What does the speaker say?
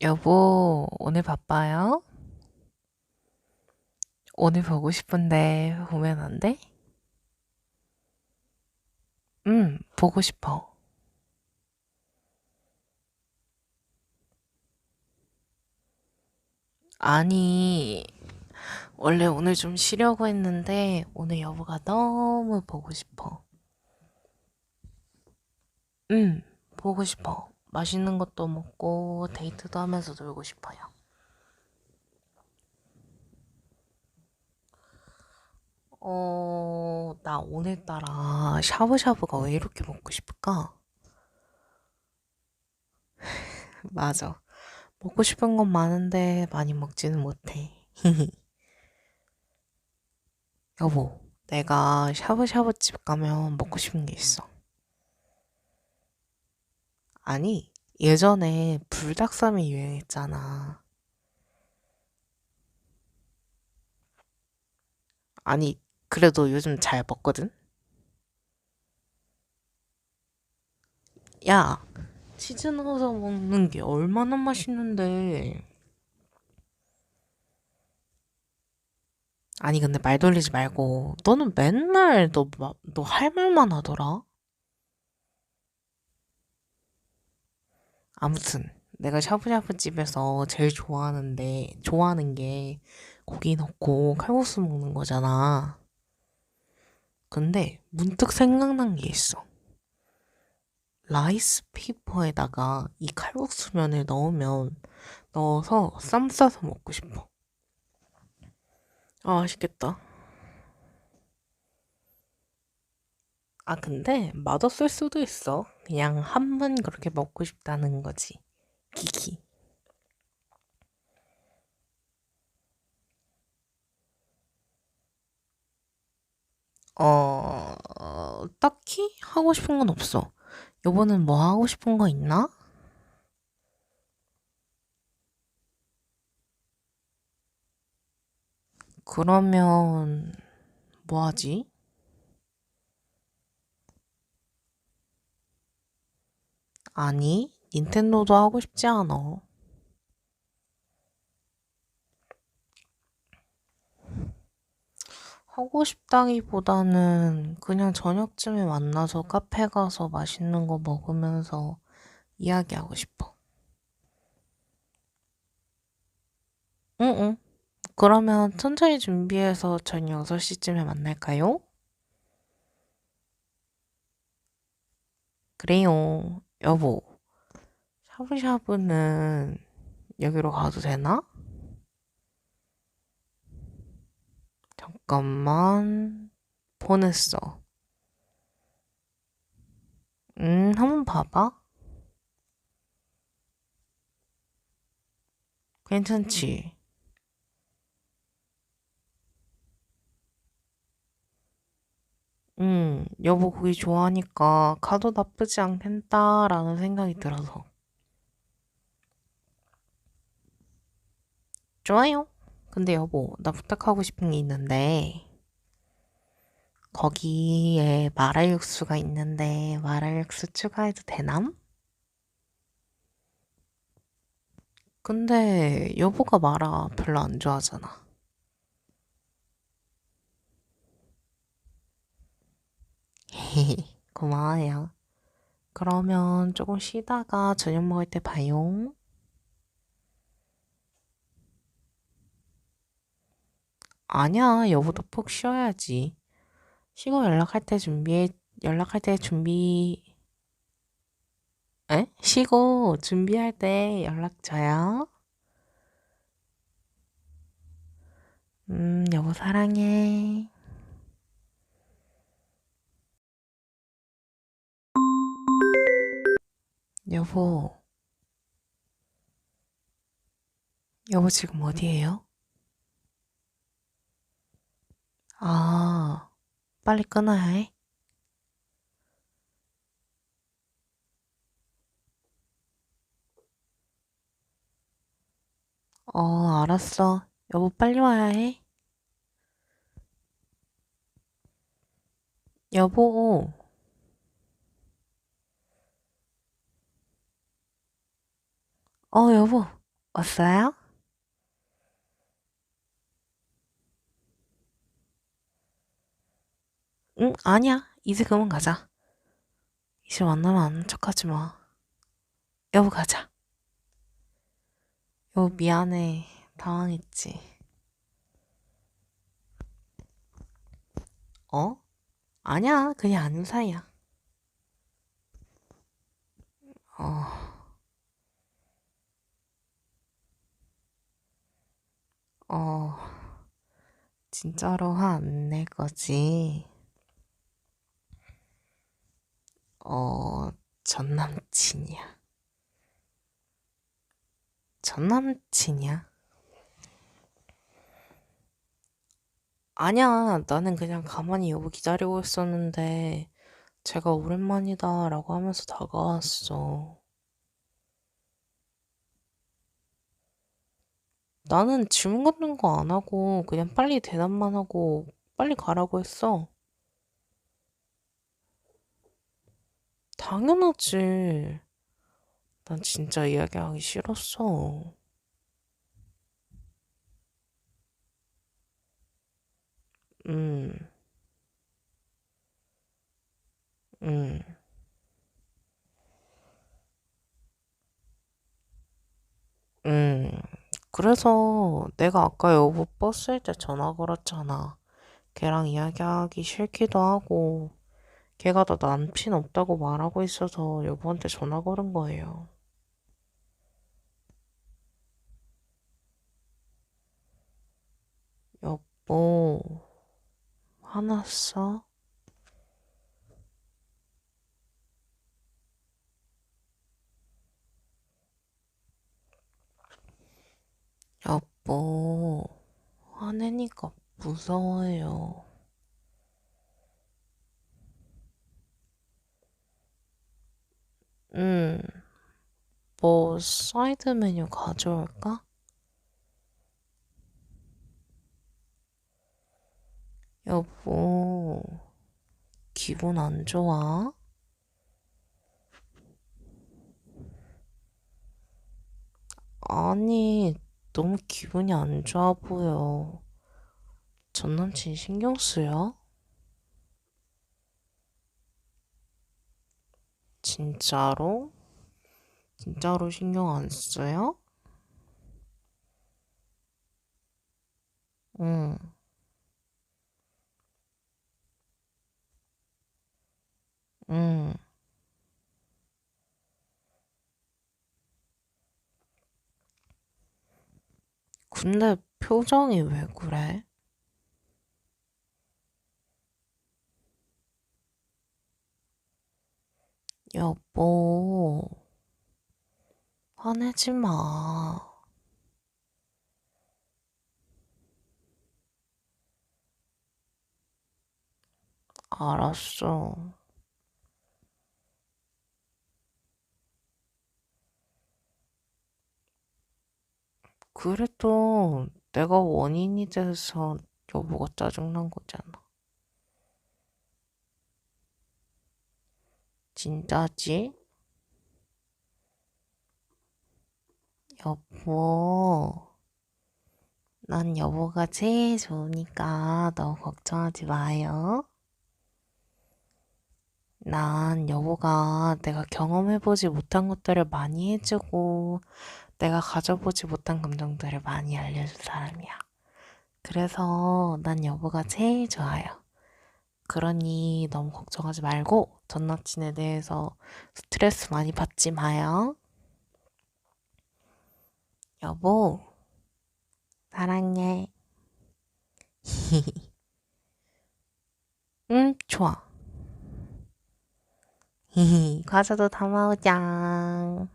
여보, 오늘 바빠요? 오늘 보고 싶은데 보면 안 돼? 응, 보고 싶어. 아니, 원래 오늘 좀 쉬려고 했는데 오늘 여보가 너무 보고 싶어. 응, 보고 싶어. 맛있는 것도 먹고 데이트도 하면서 놀고 싶어요. 어, 나 오늘따라 샤브샤브가 왜 이렇게 먹고 싶을까? 맞아. 먹고 싶은 건 많은데 많이 먹지는 못해. 여보, 내가 샤브샤브 집 가면 먹고 싶은 게 있어. 아니, 예전에 불닭쌈이 유행했잖아. 아니, 그래도 요즘 잘 먹거든? 야, 치즈 넣어서 먹는 게 얼마나 맛있는데. 아니, 근데 말 돌리지 말고. 너는 맨날 너, 마- 너할 말만 하더라? 아무튼, 내가 샤브샤브 집에서 제일 좋아하는데, 좋아하는 게 고기 넣고 칼국수 먹는 거잖아. 근데 문득 생각난 게 있어. 라이스 페이퍼에다가 이 칼국수면을 넣으면, 넣어서 쌈 싸서 먹고 싶어. 아, 맛있겠다. 아, 근데 맛없을 수도 있어. 그냥 한 번 그렇게 먹고 싶다는 거지. 키키. 어, 딱히 하고 싶은 건 없어. 여보는 뭐 하고 싶은 거 있나? 그러면 뭐 하지? 아니, 닌텐도도 하고 싶지 않아. 하고 싶다기보다는 그냥 저녁쯤에 만나서 카페 가서 맛있는 거 먹으면서 이야기하고 싶어. 응응. 그러면 천천히 준비해서 저녁 6시쯤에 만날까요? 그래요. 여보, 샤브샤브는 여기로 가도 되나? 잠깐만. 보냈어. 음, 한번 봐봐. 괜찮지? 음, 여보 고기 좋아하니까 가도 나쁘지 않겠다라는 생각이 들어서. 좋아요. 근데 여보, 나 부탁하고 싶은 게 있는데, 거기에 마라육수가 있는데, 마라육수 추가해도 되남? 근데 여보가 마라 별로 안 좋아하잖아. 고마워요. 그러면 조금 쉬다가 저녁 먹을 때 봐요. 아니야, 여보도 푹 쉬어야지. 쉬고 연락할 때 준비해, 연락할 때 준비, 에? 쉬고 준비할 때 연락 줘요. 음, 여보 사랑해. 여보, 여보 지금 어디에요? 아, 빨리 끊어야 해. 어, 알았어. 여보 빨리 와야 해. 여보, 어, 여보. 왔어요? 응, 아니야. 이제 그만 가자. 이제 만나면 아는 척하지 마. 여보, 가자. 여보, 미안해. 당황했지. 어? 아니야. 그냥 아는 사이야. 어, 어, 진짜로 화 안 낼 거지? 어, 전 남친이야. 전 남친이야? 아니야, 나는 그냥 가만히 여보 기다리고 있었는데, 제가 오랜만이다 라고 하면서 다가왔어. 나는 질문 같은 거 안 하고, 그냥 빨리 대답만 하고, 빨리 가라고 했어. 당연하지. 난 진짜 이야기하기 싫었어. 음, 음, 음. 그래서 내가 아까 여보 버스일 때 전화 걸었잖아. 걔랑 이야기하기 싫기도 하고, 걔가 나 남친 없다고 말하고 있어서 여보한테 전화 걸은 거예요. 여보, 화났어? 여보, 화내니까 무서워요. 음, 뭐, 사이드 메뉴 가져올까? 여보, 기분 안 좋아? 아니, 너무 기분이 안 좋아 보여. 전 남친 신경 쓰여? 진짜로? 진짜로 신경 안 써요? 응, 응. 근데 표정이 왜 그래? 여보, 화내지 마. 알았어. 그래도 내가 원인이 돼서 여보가 짜증난 거잖아. 진짜지? 여보, 난 여보가 제일 좋으니까 너무 걱정하지 마요. 난 여보가 내가 경험해보지 못한 것들을 많이 해주고, 내가 가져보지 못한 감정들을 많이 알려준 사람이야. 그래서 난 여보가 제일 좋아요. 그러니 너무 걱정하지 말고 전 남친에 대해서 스트레스 많이 받지 마요. 여보, 사랑해. 응, 좋아. 과자도 다 먹자.